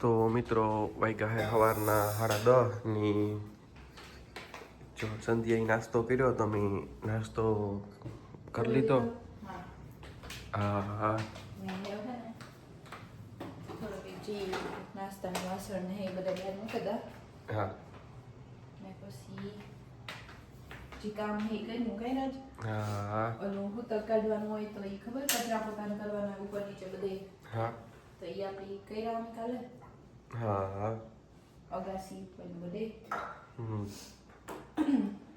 તો મિત્રો, વાગ્યા હે સવારના સાડા દસની જો સંધ્યાએ નાસ્તો કર્યો, તો મેં નાસ્તો કરી લીધો. હા હા. નાસ્તાનું વાસણ ને એ બધા બહાર મૂકી હા. ને પછી જે કામ હે કરી મુકાય જ હા. ઓલું હુતક કાઢવાનું હોય તો એ ખબર કચરા પોતાને કરવાના ઉપર નીચે બધે હા તો એ આપણે કર્યા કાલે હા. અગાસી પણ બધે હમ.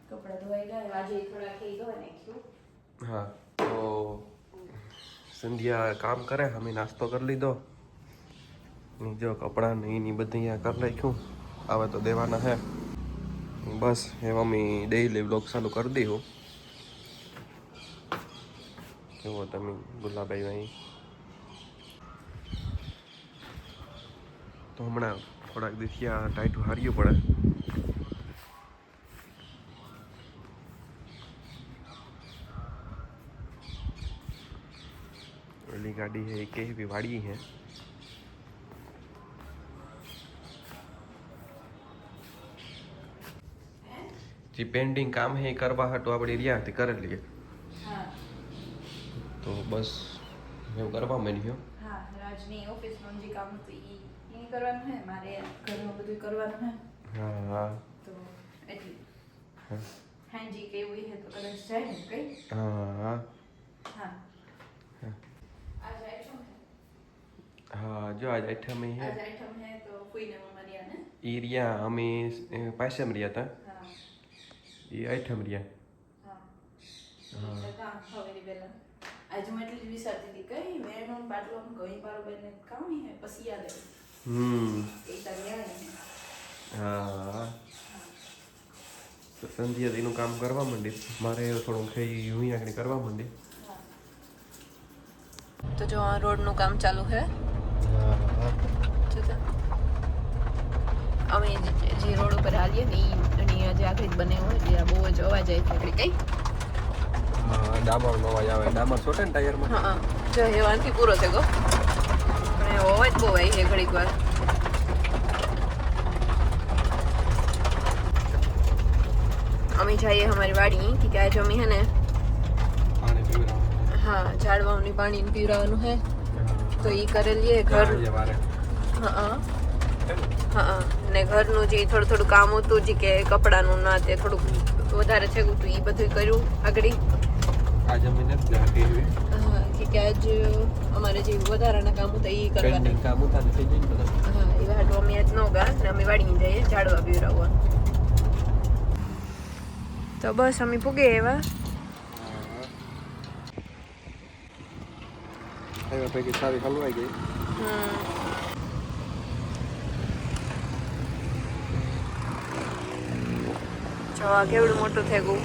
કપડાં ધોવાઈ ગયા આજે થોડા થઈ ગયો નાખ્યું હા તો સંધ્યા કામ કરે અમે નાસ્તો કરી લીધો. જો કપડાં ને એની બધું અહીંયા કરી નાખ્યું. હવે તો દેવાના હે. બસ એ મમ્મી ડેઈલી બ્લોગ ચાલુ કરી દઉં જુઓ તમે ગુલાબાઈ અહીં તો હમણાં થોડાક દિવસથી આ ટાઈટું હાર્યું પડે ओली गाड़ी है एक ही बिवाड़ी है જે પેન્ડિંગ કામ હે એ કરવા હાટું આપણે રહ્યા તે કરી લઈએ હા તો બસ એવું કરવા માંડ્યો હા રાજની ઓફિસનું જે કામ હતું એ એ કરવાનું હે મારે ઘરનું બધું કરવાનું હે. હા તો એટલે હા. કેવું હે તો કદાચ જાય ને કઈ? હા હા. હા. હા. જો આજ આઠમ હે. આજ આઈટમ હે તો ફૂઈને મમરિયા ને? ઈ રહ્યા અમે એ પાસેમ રહ્યા હતા હા. એ આઠમ રહ્યા. હા. હા. હવેલી પહેલા. આજે હું એટલી જ વિચારતી હતી કઈ ને બાટલો કઈ પારો બેને કામ હે પછી યાદ આવ્યું હમ એ તારી આવે હા તો સંધ્યા એનું કામ કરવા માંડી મારે થોડું ખાઈ હું આગળ કરવા માંડી તો જો આ રોડનું કામ ચાલુ છે હા જોતા અમે જે- જે રોડ ઉપર હાલીએ ને ઈ એની જે આખરી બને હોય એટલે આ બહુ જ અવાજ આવી થાય કઈ હા ડામર નો અવાજ આવે ડામર છોટે ને ટાયરમાં હા જો હેવાનથી પૂરો છે ગો પણ એ અવાજ બહુ આવી છે ઘડીક વાર અમે જઈએ અમારી વાડી કે આજે અમે હે ને હા ઝાડવાનું પાણી પીવડાવવાનું હે. તો એ કરેલીએ ઘર હા હા. ને ઘરનું જે થોડું થોડું કામ હતું જે કે કપડાનું ના તે થોડુંક વધારે છે હતું એ બધું કર્યું આગળ. આજે અમે નથી હા કે આજ અમારે જે વધારાના કામ હતા એ કરવાના. કામ હતા થઈ જાય હા એ વાટ અમે આજ ન ગા ને અમે વાળી જઈએ ઝાડવા પીવડાવવા. તો બસ અમે પૂગે એવા. આવ્યા પૈકી સારી હલવાઈ ગઈ. જો આ કેવડું મોટું થઈ ગયું.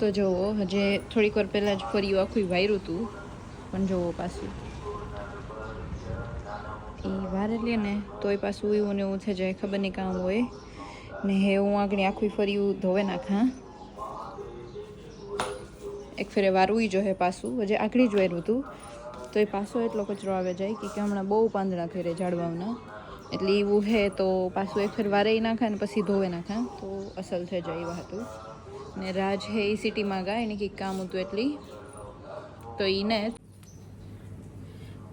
તો જુઓ હજે થોડીક વાર પહેલાં જ ફરી આખું વાયરું હતું પણ જોવો પાછું. એ વારે લે ને, તોય પાછું એવું ને એવું થઈ જાય, ખબર નહીં કામ હોય. ને હે, હું આગળ આખું ફરી ધોવે નાખા એક ફેરે વારવું જો હે પાછું, હજે આકડી જ હતું તો. એ પાછો એટલો કચરો આવે જાય કે હમણાં બહુ પાંદડા ફેરે ઝાડવાના. એટલે એવું હે તો પાછું એક ફેર વારે નાખા ને પછી ધોવે નાખા તો અસલ થઈ જાય એવું હતું ને રાજ હે એ સિટીમાં ગયા એને કંઈક કામ હતું એટલી. તો એને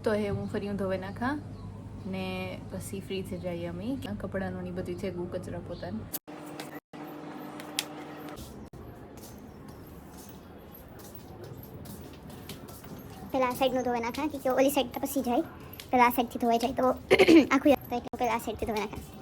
તો એ હું ફરી હું ધોવે નાખા ને પછી ફ્રી થઈ જઈએ અમે. કપડાનું ની બધું છે ગુ કચરા પોતાનું. પેલા સાઈડનું ધોવે નાખા કે ઓલી સાઈડ પછી જાય. પેલા આ સાઈડથી ધોવાઈ જાય તો આખું પેલા આ સાઈડથી ધોવે નાખા.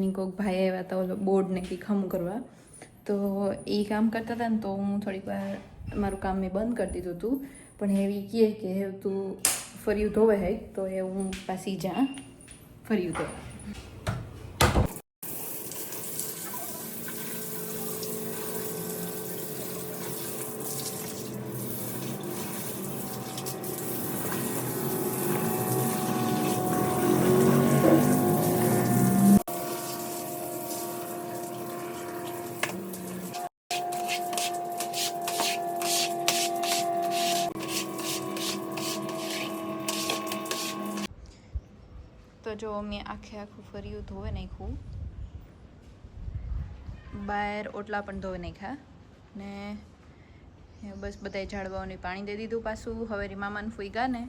રાજની કોઈક ભાઈ આવ્યા હતા ઓલો બોર્ડને કંઈક હમ કરવા. તો એ કામ કરતા હતા ને તો હું થોડીક વાર મારું કામ મેં બંધ કરી દીધું હતું. પણ એવી કહે કે તું ફર્યું ધોવે હે. તો એ હું પાછી જા. ફર્યું ધોવે તો જો મેં આખે આખું ફર્યું ધોવે નાખ્યું. બહાર ઓટલા પણ ધોઈ નાખ્યા ને બસ બધાય ઝાડવાઓને પાણી દે દીધું પાછું. હવે રી મામાને ફૂઈ ગયા ને.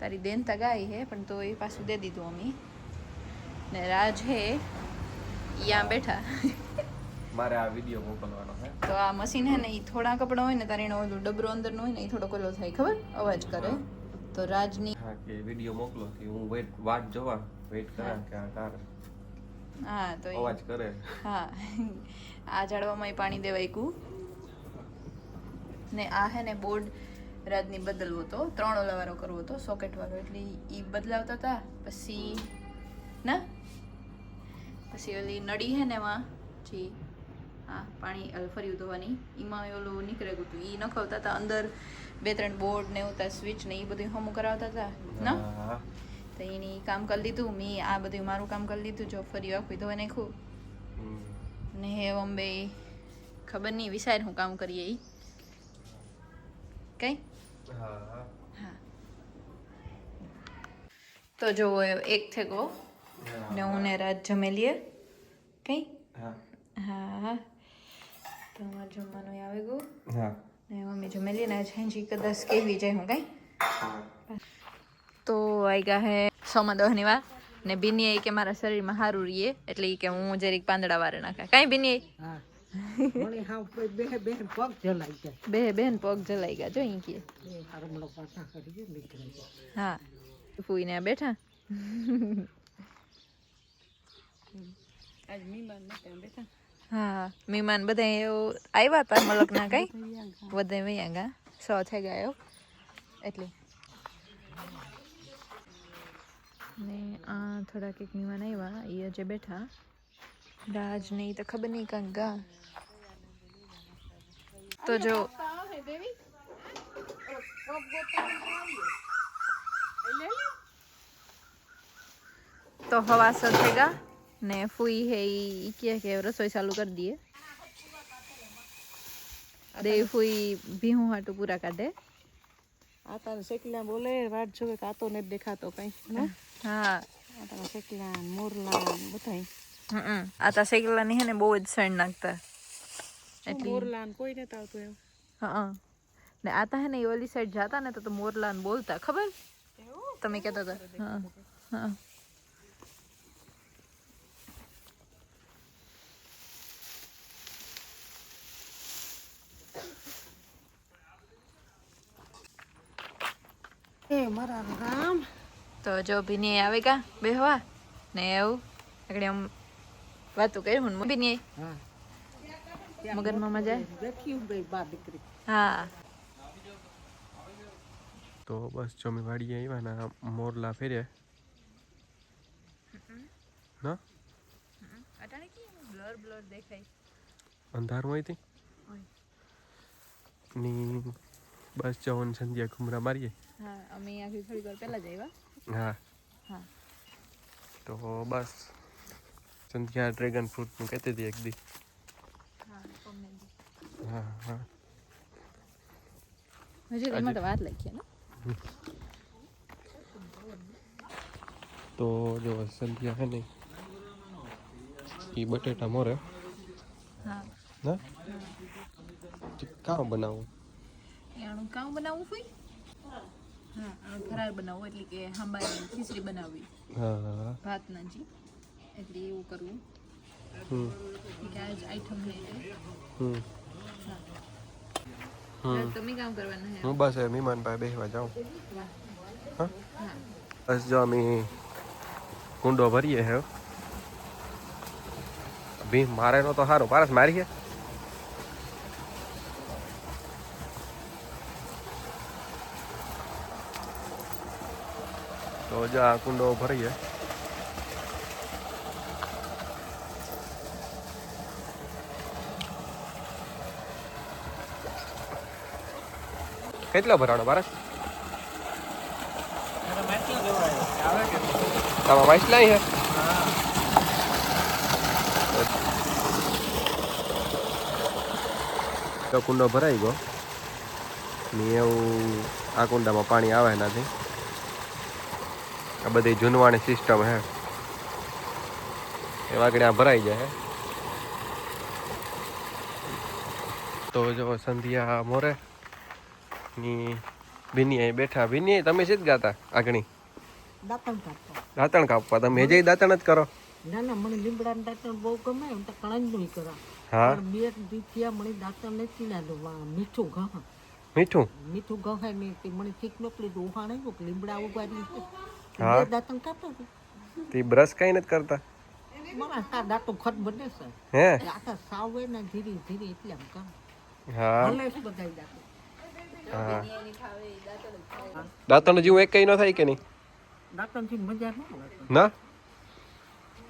તારી દેન તગાઈ હે પણ તો એ પાછું દે દીધું અમે. ને રાજ હે યા બેઠા. મારે આ વીડિયો મોકલવાનો છે તો આ મશીન હે ને એ થોડા કપડા હોય ને તારે એનો ઓલું ડબરો અંદરનો હોય ને એ થોડો કોલો થાય ખબર? અવાજ કરે. તો રાજની હા કે વીડિયો મોકલો કે હું વેટ વાટ જોવા વેટ કરા કે આ હા તો અવાજ કરે. હા. આ ઝાડવામાંય પાણી દેવાયકું ને આ હે ને બોર્ડ રાજની બદલવો હતો ત્રણ ઓલાવાળો કરવો હતો સોકેટ વાળો. એટલે એ બદલાવતા હતા પછી ના? પછી ઓલી નળી હે ને એમાં જી હા પાણી અ, ફર્યું ધોવાની એમાં ઓલું નીકળે ગયું હતું એ નખાવતા હતા અંદર બે ત્રણ બોર્ડ ને એવું સ્વિચ ને એ બધું હમું કરાવતા હતા ના? તો એની કામ કરી લીધું મેં આ બધું મારું કામ કરી લીધું જો ફરી આખું ધોઈ નાખ્યું ખૂબ ને હે અંબે ખબર નહીં વિચાર હું કામ કરીએ એ કઈ? હા. તો જો એક થેગો ને હું ને રાત જમેલીએ કઈ? હા. હા. તો અમારે જમવાનું આવે ગયું હા. ને મમ્મી જમેલીએ ને આજ કદાચ કેવી જાય હું કઈ? તો આઈ ગયા હે સોમાં દહની વાર. ને બિની એ કે મારા શરીરમાં સારું રહીએ એટલે એ કે હું જરીક પાંદડા વારે નાખા. કાંઈ બિની બે બે પગ બે બેન પગ જલાઈ ગયા જો અહીં કે. હા. ફૂઈને બેઠા. આજ મીમાન ને ત્યાં બેઠા. હા મહેમાન બધા એવું આવ્યા હતા મલકના કઈ? બધા વૈયા ગા સો થઈ ગયો એટલે. ને આ થોડા કંઈક મહેમાન આવ્યા એ હજે બેઠા. રાજ નહીં તો ખબર નહીં કાંક ગા. તો જો તો હવા સર ગયા ને ફૂઈ હે ઈ કે કે રસોઈ ચાલુ કરી દઈએ. દે ફૂઈ ભીહું હાટું પૂરા કાઢે. આ તારા શેકલા બોલે વાટ જોવે કે આ નથી દેખાતો કઈ હં? હા. તારા શેકલા મોરલા બધા બધાય. હમ આ તા શેકલાની હે ને બહુ જ સણ નાખતા. એટલી મોરલા કોઈ નથી આવતું એમ? હા ને આતા હેને હે ને ઓલી સાઈડ જાતા ને તો તો મોરલા બોલતા ખબર? તમે કહેતા હતા. હા હા. એ મારા રામ. તો જો ભીની આવે કા બેહવા. ને એવું. આગળ આમ વાતું કરી હું ભીની હા. મગરમાં મજા દેખ્યું બે બા દીકરી. હા. તો બસ જો અમે વાડીએ આવ્યા ને મોરલા ફેર્યા. ના? અટાણે કે બ્લર બ્લર દેખાય. અંધારું હોય તે? ની બસ જવાનું સંધ્યા ઘુમરા મારીએ. હા અમે આખી થોડીક વાર પહેલા જ આવ્યા. હા. હા. તો બસ સંધ્યા ડ્રેગન ફ્રૂટનું કહેતી હતી એક દી. હા પમને હા હા. હજી એમાં તો વાત લખીએ ને. તો જો સંધ્યા હે ને એ બટેટા મોરે. હા. ના? કામ બનાવું? એનું કામ બનાવવું હોય? હા ફરાર બનાવવું એટલે કે હાંબાની ખીચડી બનાવવી. ભાતના જી. એટલે એવું કરવું. હમ. કે આજ આઈટમ લઈ હમ. તમે કામ કરવાના હે? હું બસ મહેમાન પાસે બેસવા જાઉં. હા? હા. બસ જો અમે કુંડો ભરીએ હે ભીમ મારે નો તો સારું પારસ મારી છે તો જો આ કુંડો ભરીએ. કેટલો ભરાણો પારસ આમાં વાંચલા હે? તો કુંડો ભરાઈ ગયો. ને એવું આ કુંડામાં પાણી આવે નથી આ બધી જૂનવાની સિસ્ટમ હે. એ વાગડે આ ભરાઈ જાય તો જો સંધ્યા મોરે ની બિની અહીં બેઠા. બિની તમે શીત ગાતા આગણી? દાંતણ કાપવા. દાંતણ કાપવા. તમે જે દાંતણ જ કરો. ના ના મને લીમડાના દાંતણ બહુ ગમે હું તો કણજ નહીં કરા. હા? બે દીથિયા મને દાંતણ નથી લાદવા મીઠું ઘા મીઠું? મીઠું ગહાય નહીં તે મને ઠીક નોકલી ઉહાણે લીમડા ઉગાડી હા. તે બ્રશ કઈ નથી કરતા? મારા દાંતો ખત બને છે. હે? આ તો સાવે ને ધીરે ધીરે એટલે આમ કામ. હા. ભલે છે બધાય દાંતો. હા. દાંતણ જેવું એક કઈ ન થાય કે નહીં? મજા ન ના?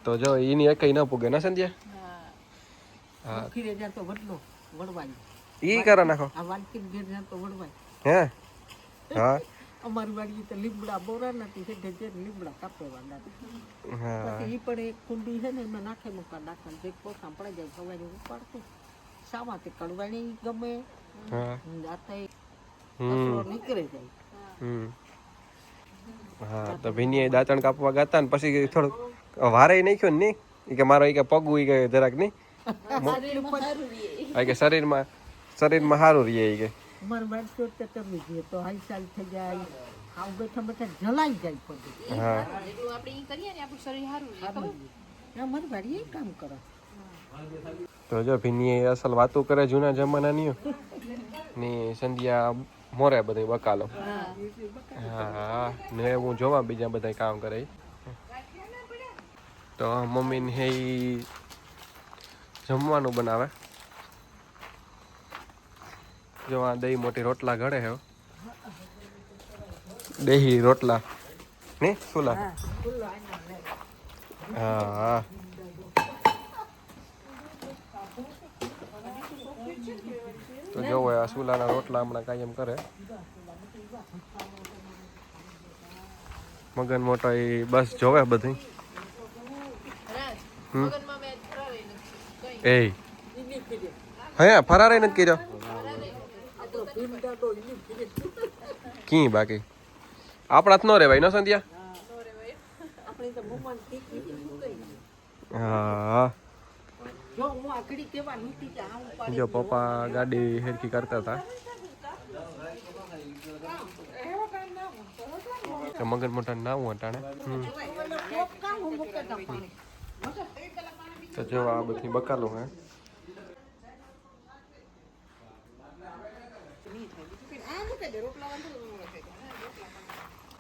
તો જો એની એક કઈ ન પૂગે ના સંધ્યા? હા. ખીરે તો વડલો વડવાય ઈ કરો નાખો. આ વાલકી ઘેર જ્યાં તો વડવાય હે? હા. અમારી વાડી તો લીમડા બોરા નથી છે જે લીમડા કાપેવાના હા. પછી એ પણ એક કુંડી છે ને એમાં નાખે મૂકવા નાખે જે પોતા પડી જાય સવારે ઉપાડતું. સામાંથી કડવાણી ગમે. જાતે નીકળે જાય. હમ. હા તો ભીની દાંતણ કાપવા ગાતા ને પછી થોડુંક વારે નાખ્યો ને કે મારો કે પગવું કે જરાક નહીં? આ કે શરીરમાં શરીરમાં સારું રહીએ કે. વાડી તો કરવી જોઈએ તો હાલચાલ થઈ જાય. આવું બેઠા બેઠા જલાઈ જાય પગે આપણે ઈ કરીએ ને આપણું શરીર સારું રહે ખબર? ભાડી એ કામ કરો. તો જો ભીની અસલ વાતો કરે જૂના જમાનાની. ની સંધ્યા મોરે બધે બકાલો. હા ને હું જોવા બીજા બધા કામ કરે. તો મમ્મી ને હે જમવાનું બનાવે. જો આ દહીં મોટી રોટલા ઘડે હે દહીં રોટલા. ને? સુલા હા તો જોવો આ સુલાના રોટલા હમણાં કાયમ કરે. મગન મોટો એ બસ જોવે બધી. એ. હે ફરારે નથી કર્યો કી બાકી? આપણા જ રે ભાઈ નો સંધ્યા? હા. જો હું પપ્પા ગાડી હેરકી કરતા હતા. તો મગન મોટા નાવું અટાણે હમ. તો જો આ બધી બકાલો હે.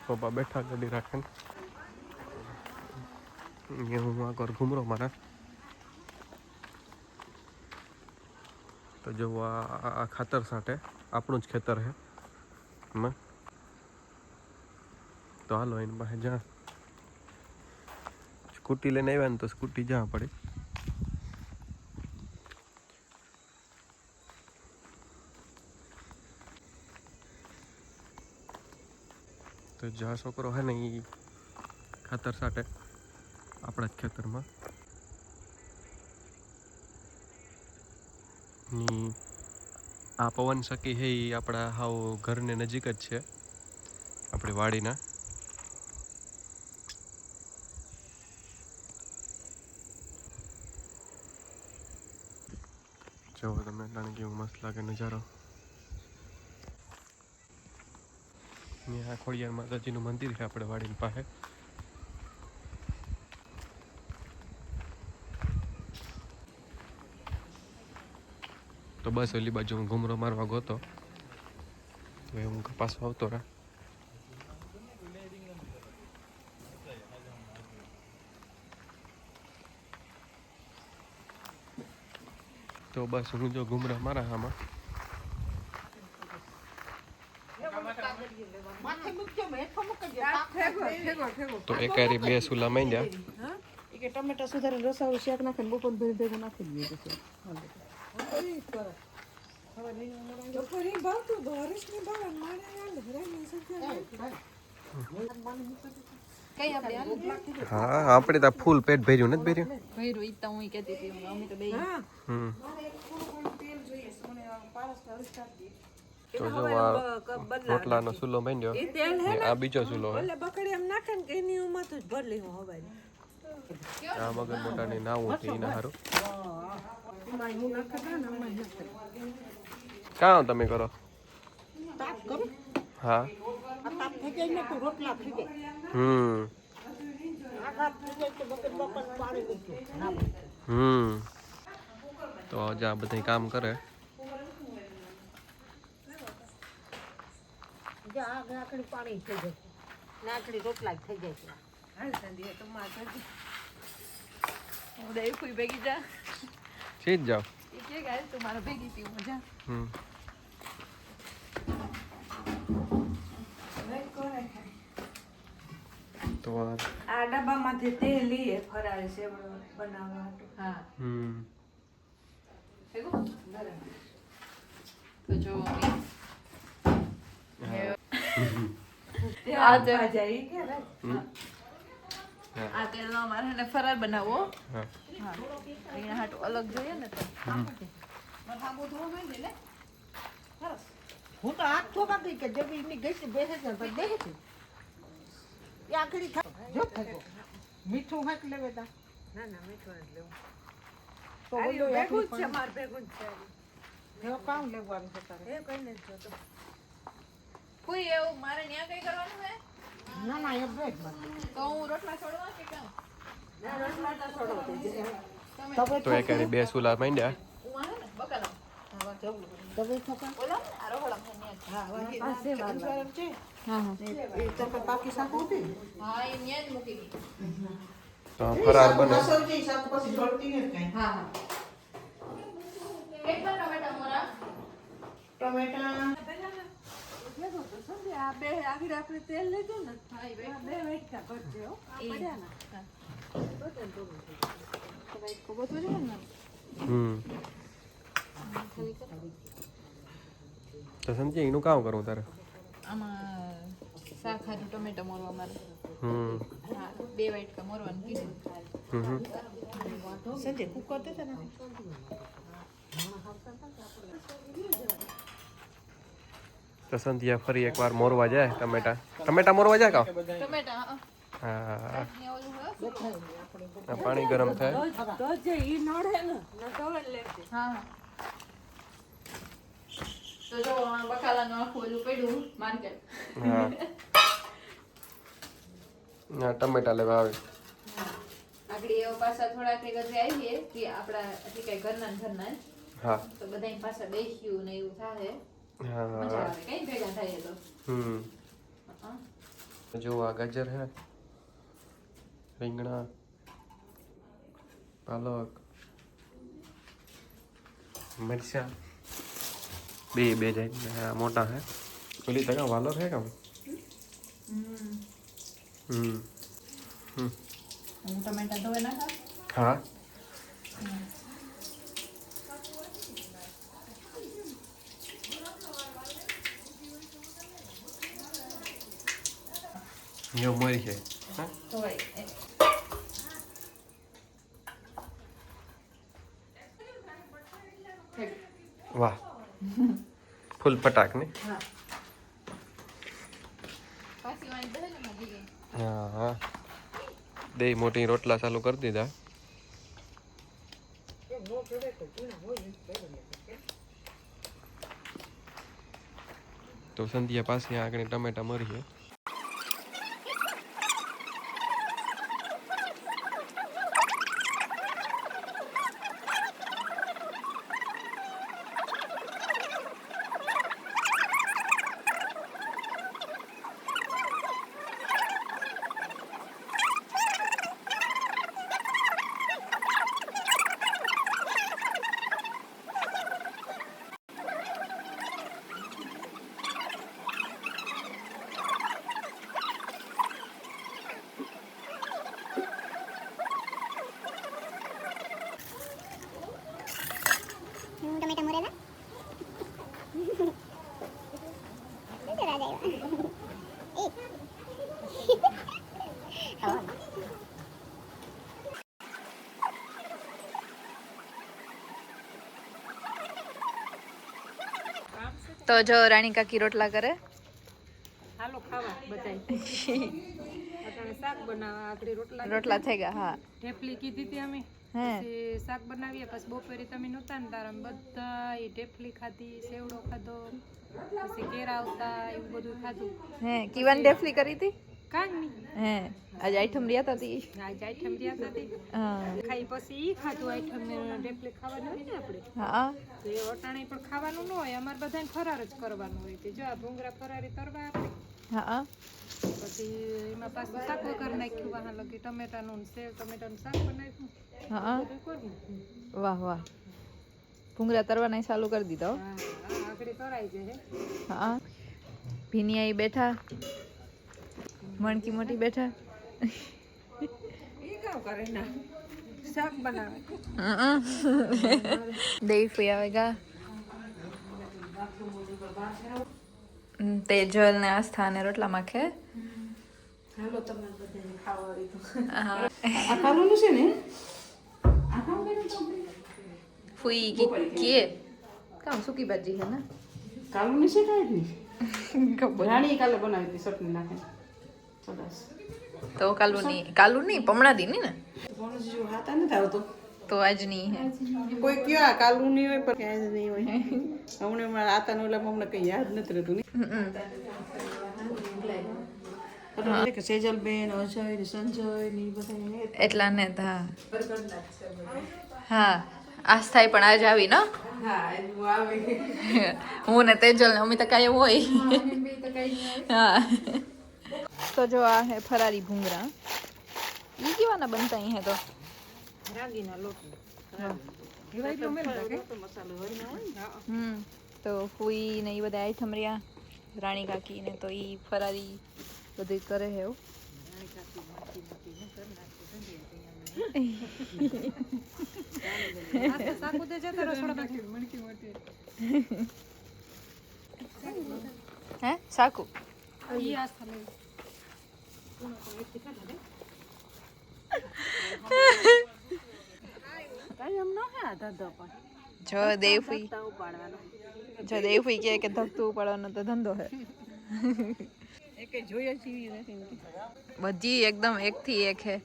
પપ્પા બેઠા ગાડી રાખે ને હું આગળ ઘૂમરો મારા. તો જો આ ખાતર સાથે આપણું જ ખેતર છે. એમાં તો હાલો એની પાસે જ્યાં સ્કૂટી લઈને આવ્યા ને તો સ્કૂટી જ્યાં પડી. જ્યાં છોકરો હે ને એ ખાતર સાટે આપણા જ ખેતરમાં. ની આ પવન સકી હે એ આપણા હાવ ઘરને નજીક જ છે, આપણી વાડીના. જો તમને જાણે કેવું મસ્ત લાગે નજારો. ત્યાં ખોડિયાર માતાજીનું મંદિર છે આપણે વાડીની પાસે. તો બસ ઓલી બાજુ હું ઘૂમરો મારવા ગયો તો હવે હું પાછો આવતો રહે. તો બસ હું જો ઘુમરા મારા આમાં માથે મૂકજો મેઠો મૂકજો તાપ ફેંકો. તો એકારી બે સુલા માંડ્યા ઈ કે ટમેટા સુધારીને રસાવાળું શાક નાખે ને બપોર ભેગું ભેગું નાખી દઈએ પછી. કઈ આપણે હાલો. હા આપણે તો ફૂલ પેટ ભર્યું નથી ભર્યું ભૈરું ઈ તો હું કહેતી હતી અમે તો બે હમ તો જો આ રોટલાનો સુલો બન્યો. ને આ બીજો સુલો એટલે બકડી એમ નાખે ને કે એની ઉંમર તો જ ભરલી હું હવે. આ મગર મોટાની નાવું હતી એના હારું. કાં તમે કરો? હા. આ તાપ થઈ જાય ને તો રોટલા થઈ જાય. હમ. હમ. તો આજે આ બધા કામ કરે. જો આ નાકડી પાણી થઈ જાય નાકડી રોટલા જ થઈ જાય હું દઈ ફૂઈ ભેગી જા. છે જ જાઓ. ઈ કે ગાય તું મારા ભેગી પીવું મજા. હમ. તો આ આ ડબ્બામાંથી તેલ લઈએ ફરાળી સેવડો બનાવવા માટે હા. હમ. ભેગું? તો જો અમે આ જાય ઈ કે રે. આ તેલનો અમારે ને ફરાર બનાવવો હા હા એના હાટું અલગ જોઈએ ને તો હું તો હાથ ધોવા ગઈ કે જબી એની ગઈ છે બેસે છે પછી બેસે છે એ આકડી ખા જો ખાજો મીઠું હાથ લેવે તા ના ના મીઠું જ લેવું તો ઓલો ભેગું જ છે મારે ભેગું જ છે જો કામ લેવાનું છે તારે એ કઈ નથી જોતો કોઈ એવું મારે ન્યા કઈ કરવાનું હે? ના ના એ બ્રેક તો હું રોટલા છોડવા કે કેમ? તવે તો એકારી બે સુલા માંડ્યા. હું ઓલા હા હા એ તો પાકી શાક ઉતી હા એ ન્યા જ મૂકી દીધી તો ફરાર બને. સબ્જી આ બે આવી આપણે તેલ લીધું ને બે વાટકા ભરજે હો. આ પડ્યા ને. તો ભાઈ ખૂબ જ ને? હમ. તો સમજી એનું કામ કરું તારે? આમાં શાક ટમેટો મોરવા મારે. હમ. હા બે વાટકા મોરવાનું કીધું. હમ. હમ. સંજય કુકર દે ને? તો ફરી એકવાર મોરવા જાય ટમેટા. ટમેટા મોરવા જાય કાં? હા. હા. ને ઓલું હોય આ પાણી ગરમ થાય. તો જે ઈ નડે ને. ન તો જ લેતી. હા હા. તો જો આ બકાલાનું આખું ઓલું પડ્યું માર્કેટ. હા. ના ટમેટા લેવા આવે. આગળ એવા પાછા થોડાક ગજે આવીએ કે આપણા કઈ ઘરના ઘરના હા. તો બધા પાછા બેસ્યું ને એવું થાય મજા હા. આવે કઈ ભેગા થાય તો. હમ. જો આ ગાજર હે. રીંગણા પાલક મરચાં. બે બે જાય મોટા હે. ઓલી તકા વાલર હે કામ હમ. હમ. ટમેટા ધોવે નાખા? હા. છે હા વાહ ફૂલ પટાક ને દે હા હા બે મોટી રોટલા ચાલુ કરી દીધા તો સંધ્યા પાસે આગળ ટમેટા મરીએ તો જો રાણી કાકી રોટલા કરે. હાલો ખાવા બધાય. શાક બનાવવા આખડી રોટલા રોટલા થઈ ગયા હા. ઢેફલી કીધી હતી અમે. શાક બનાવીએ પછી બપોરે તમે નહોતા ને તારા બધા એ ઢેફલી ખાધી સેવડો ખાધો પછી કેરા આવતા એવું બધું ખાધું. હે કીવાન ઢેફલી કરી હતી? કાંઈ નહીં. હે આજે આઈટમ રહ્યા હતી આજ આઈટમ રહ્યા હતી હા. ખાઈ પછી ઈ ખાધું આઈટમ ને ઢેફલી ખાવાનું હોય ને આપણે. હા. તો એ વટાણે પણ ખાવાનું ન હોય અમારે બધાને ફરાર જ કરવાનું હોય તે. જો આ ભૂંગરા ફરારી તરવા આપણે હા. પછી એમાં પાછું શાક વગર નાખ્યું વાહ લગી ટમેટાનું સેવ ટમેટાનું શાક બનાવ્યું. હા. વાહ વાહ. ભૂંગરા તરવાના ચાલુ કરી દીધો હા. આગળ તરાઈ જાય હા. ભીની આઈ બેઠા. મણકી મોટી બેઠા. ના. દેવી ફઈ આવેગા હમ, તેજલ ને આસ્થા ને રોટલા માખે. ફુઈ કી કે કામ સુકી ભાજી હે ને. કાલું ની શીખાય રાણી કાલે બનાવી હતી ચટણી નાખે તો કાલુની કાલુની કાલુ ની પમણા દીની ને? કોણ જો હાથા તો આજની હે. કોઈ કયો આ કાલું હોય પણ ક્યાંય નહીં હોય. હમણાં મારા આતાનું એટલે અમને કઈ યાદ નથી રહેતું સેજલબેન અજય ને સંજય ને બધા એટલા ને હા. હા પણ આજ આવી ને? હા એનું આવે. હું ને તેજલ ને અમિતા કાંઈ હોય. હા. તો જો આ હે ફરારી ભૂંગરા. ઈ કેવાના બનતા અહીં હે તો? રાગીના લોટ. એવા એટલું મેળતા કે મસાલો હોય ને હમ. તો ફૂઈ ને એ બધા આઈટમ રહ્યા. રાણી કાકી ને તો ઈ ફરારી બધું કરે હે એવું હે? સાકુ જો દેવફી. જો દેવફી કહે કે ધકતું ઉપાડવાનો તો ધંધો હે. બધી એકદમ એક થી એક હે.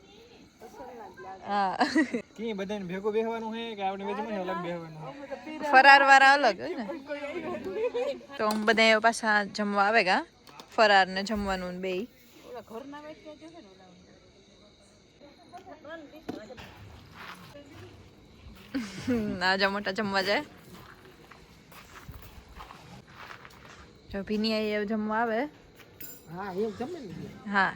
હા. કી બધાને ભેગો બેહવાનું હે કે આપણે વેચમાં અલગ બેહવાનું ફરાર વાળા અલગ હોય ને? તો બધા પાછા જમવા આવે ગા. ફરાર ને જમવાનું બે આજા મોટા જમવા જાય. જો ભીની આઈ એવું જમવા આવે. હા એવું જમે ને હા.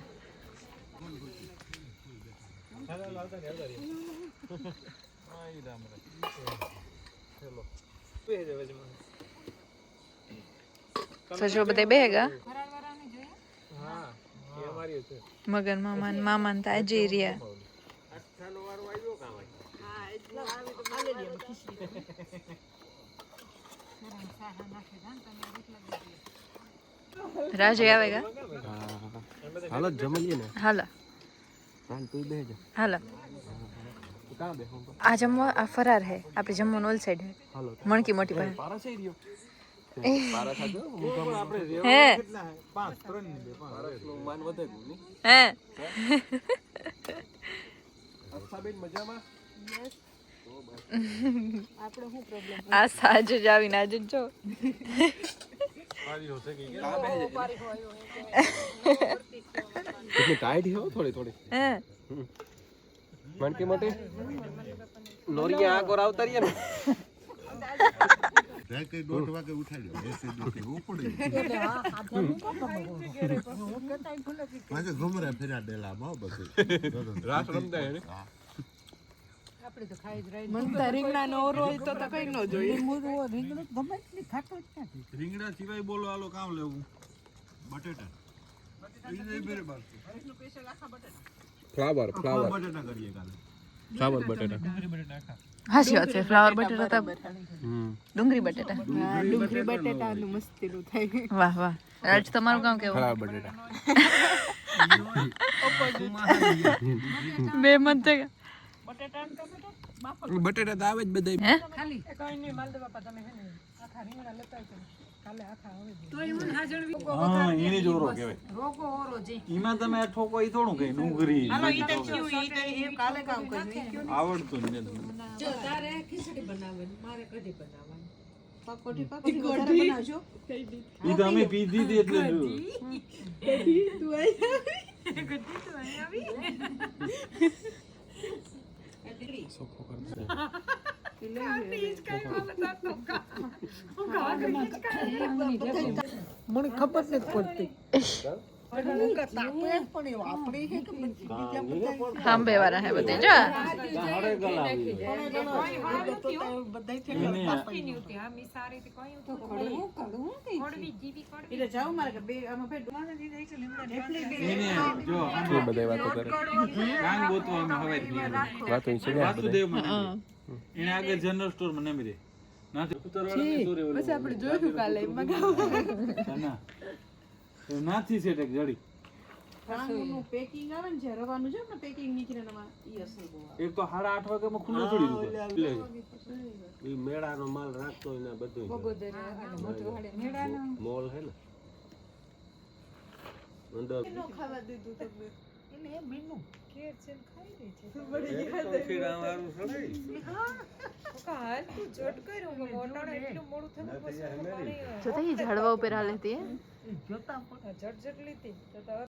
સજો બધે બધા બે ગા હા એ અમારી છે મગન મામા ને મામા ને તાજી રહ્યા રાજે આવે ગા હાલો જમી લઈએ ને હાલો હાલ તું બે જા હાલો કાં બે હું આ જમવા આ ફરાર હે આપણે જમવાનું ઓલ સાઈડ હે હાલો મણકી મોટી પાસે પારા છે રહ્યો પારા થાજો આપણે હે પાંચ ત્રણ ને બે પાંચ માન વધે નહીં હે અક્ષાબેન મજામાં આ સાજ જ આવીને આજે જ જો કેટલી ટાઈટ હો થોડી થોડી હે મણકી મોટી નોરિયા આગળ આવતા રહીએ ને કઈ દોઢ વાગે ઉઠાડ્યો. એસી દુખી ઉપડી ઘુમરે બધું. રમતા ને? રીંગણા નો ઓરો તો તો કઈ ન જોઈએ. રીંગણા સિવાય બોલો આલો કામ લેવું. બટેટા. બાર ફ્લાવર ફ્લાવર. બટેટા કરીએ કાલે. ફ્લાવર બટેટા. હાચી વાત છે ફ્લાવર બટેટા તો ડુંગળી બટેટા. ડુંગળી બટેટા નું મસ્તીનું થાય. વાહ વાહ. રાજ તમારું કામ કેવું? ફ્લાવર બટેટા. બે મત છે બટેટા તો આવે જ બધા ખાલી. કઈ નહીં માલદે બાપા તમે હે ને આખા રીંગણા લેતા હું એની જ ઓરો કહેવાય. રોગો ઓરો જે. એમાં તમે આ ઠોકો ઈ થોડું કઈ એ કયું આવડતું જ નથી. તારે ખીચડી બનાવવાની મારે કઢી બનાવવાની પકોડી પકોડી વધારે બનાવજો ઈ તો અમે પીધી હતી એટલે જો. મને ખબર નથી પડતી તાપે પણ એવું આપણે હે કે બીજા બધા સાંભે વાળા હે બધે જો હાડે ગલા આવી જાય. બધા એને ની ઉતી આ મી સારી થી કોઈ ઉતું કડવું કડવી જીવી કડવી એટલે જાવ મારે કે બે આમાં ફેર ડોમાને દીધા છે લીમડા ઢેફલી એને જો શું બધા વાતો કરે કાંગ ગોતવા અમે હવાઈ નીકળ્યા. વાતો ઈ છે એને આગળ જનરલ સ્ટોરમાં નમી રહે પછી આપણે જોયું કાલે મગાવ ના એ નાથી છે ટેક જડી. પેકિંગ આવે ને જે રવાનું છે ને પેકિંગ નીકળે એક તો સાડા આઠ વાગે ખુલ્લું. લે. મેળાનો માલ રાખતો બધું મોલ હે ને. અંદર ખાવા દીધું તમને. એટલે એ મીનું. કેર છે ને ખાઈ લે છે. હાલ તું જટ કર્યું કે મોટાણે એટલું મોડું થયું પછી જો તો ઝાડવા ઉપર હાલે હતી જોતા જટ જટ લીધી તો તો